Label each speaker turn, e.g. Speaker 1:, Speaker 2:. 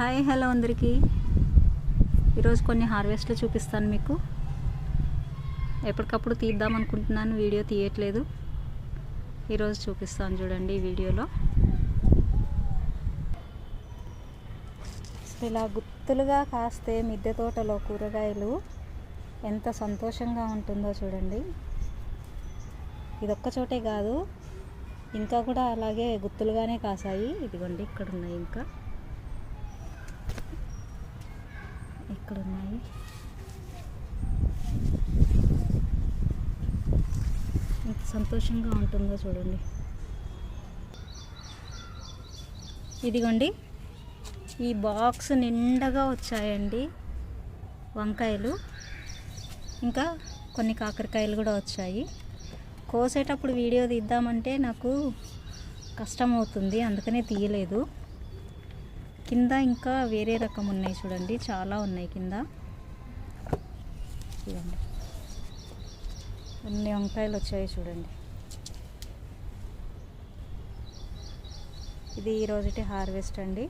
Speaker 1: Hi hello అందరికీ. ఈరోజు కొన్ని హార్వెస్ట్లు చూపిస్తాను మీకు. ఎప్పటికప్పుడు తీద్దాం అనుకుంటున్నాను వీడియో తీయట్లేదు. ఈరోజు చూపిస్తాను చూడండి ఈ వీడియోలో. ఇలా గుత్తులుగా కాస్తే మిద్దె తోటలో కూరగాయలు ఎంత సంతోషంగా ఉంటుందో చూడండి. ఇదొక్క చోటే కాదు ఇంకా కూడా అలాగే గుత్తులుగానే కాసాయి. ఇదిగోండి ఇక్కడ ఉన్నాయి ఇంకా. ఇక్కడ ఉన్నాయి ఎంత సంతోషంగా ఉంటుందో చూడండి. ఇదిగోండి ఈ బాక్స్ నిండగా వచ్చాయండి వంకాయలు. ఇంకా కొన్ని కాకరకాయలు కూడా వచ్చాయి. కోసేటప్పుడు వీడియో తీద్దామంటే నాకు కష్టం అవుతుంది అందుకనే తీయలేదు. కింద ఇంకా వేరే రకం ఉన్నాయి చూడండి. చాలా ఉన్నాయి కింద. చూడండి. అన్ని వంకాయలు వచ్చాయి చూడండి. ఇది ఈరోజుటి హార్వెస్ట్ అండి.